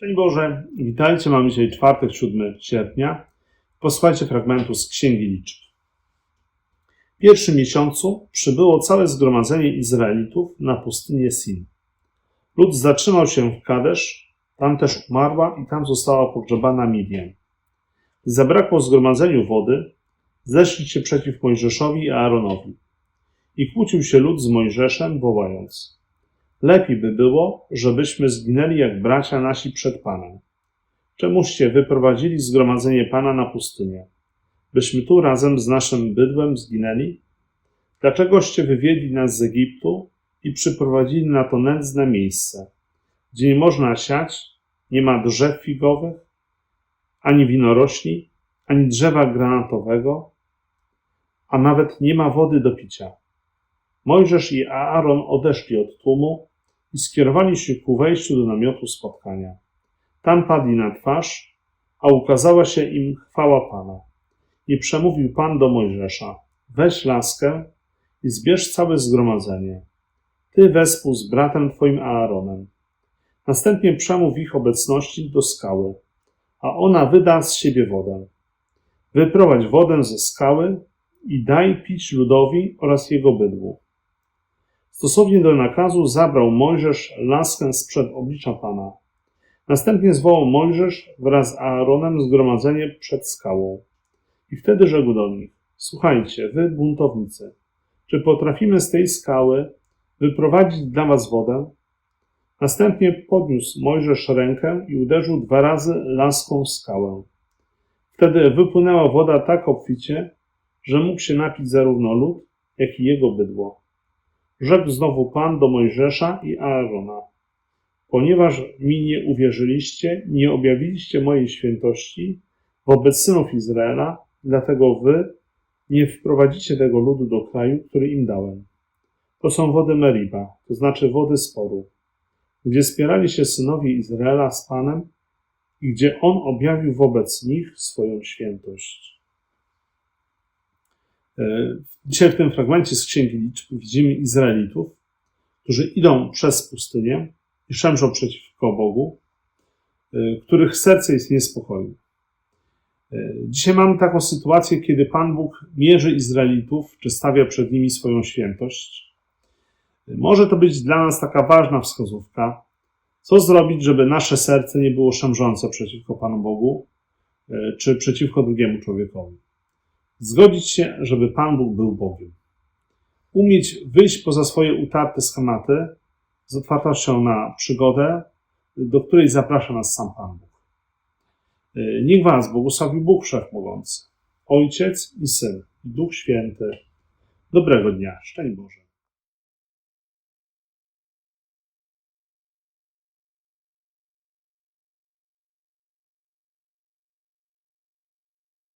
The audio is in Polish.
Szczęść Boże, witajcie, mamy dzisiaj czwartek, 7 sierpnia. Posłuchajcie fragmentu z Księgi Liczb. W pierwszym miesiącu przybyło całe zgromadzenie Izraelitów na pustynię Sin. Lud zatrzymał się w Kadesz, tam też umarła i tam została pogrzebana Midian. Gdy zabrakło zgromadzeniu wody, zeszli się przeciw Mojżeszowi i Aaronowi. I kłócił się lud z Mojżeszem, wołając – Lepiej by było, żebyśmy zginęli jak bracia nasi przed Panem. Czemuście wyprowadzili zgromadzenie Pana na pustynię? Byśmy tu razem z naszym bydłem zginęli? Dlaczegoście wywiedli nas z Egiptu i przyprowadzili na to nędzne miejsce, gdzie nie można siać, nie ma drzew figowych, ani winorośli, ani drzewa granatowego, a nawet nie ma wody do picia. Mojżesz i Aaron odeszli od tłumu i skierowali się ku wejściu do namiotu spotkania. Tam padli na twarz, a ukazała się im chwała Pana. I przemówił Pan do Mojżesza: Weź laskę i zbierz całe zgromadzenie. Ty wespół z bratem twoim Aaronem. Następnie przemów ich obecności do skały, a ona wyda z siebie wodę. Wyprowadź wodę ze skały i daj pić ludowi oraz jego bydłu. Stosownie do nakazu zabrał Mojżesz laskę sprzed oblicza Pana. Następnie zwołał Mojżesz wraz z Aaronem zgromadzenie przed skałą. I wtedy rzekł do nich: Słuchajcie, wy buntownicy, czy potrafimy z tej skały wyprowadzić dla was wodę? Następnie podniósł Mojżesz rękę i uderzył dwa razy laską w skałę. Wtedy wypłynęła woda tak obficie, że mógł się napić zarówno lud, jak i jego bydło. Rzekł znowu Pan do Mojżesza i Aarona: Ponieważ mi nie uwierzyliście, nie objawiliście mojej świętości wobec synów Izraela, dlatego wy nie wprowadzicie tego ludu do kraju, który im dałem. To są wody Meriba, to znaczy wody sporu, gdzie spierali się synowie Izraela z Panem i gdzie On objawił wobec nich swoją świętość. E, Dzisiaj w tym fragmencie z Księgi Liczb widzimy Izraelitów, którzy idą przez pustynię i szemrzą przeciwko Bogu, e, których serce jest niespokojne. E, Dzisiaj mamy taką sytuację, kiedy Pan Bóg mierzy Izraelitów, czy stawia przed nimi swoją świętość. Może to być dla nas taka ważna wskazówka, co zrobić, żeby nasze serce nie było szemrzące przeciwko Panu Bogu, czy przeciwko drugiemu człowiekowi. Zgodzić się, żeby Pan Bóg był Bogiem. Umieć wyjść poza swoje utarte schematy z otwartością na przygodę, do której zaprasza nas sam Pan Bóg. E, Niech Was błogosławi Bóg Wszechmogący, Ojciec i Syn, Duch Święty. Dobrego dnia. Szczęść Boże.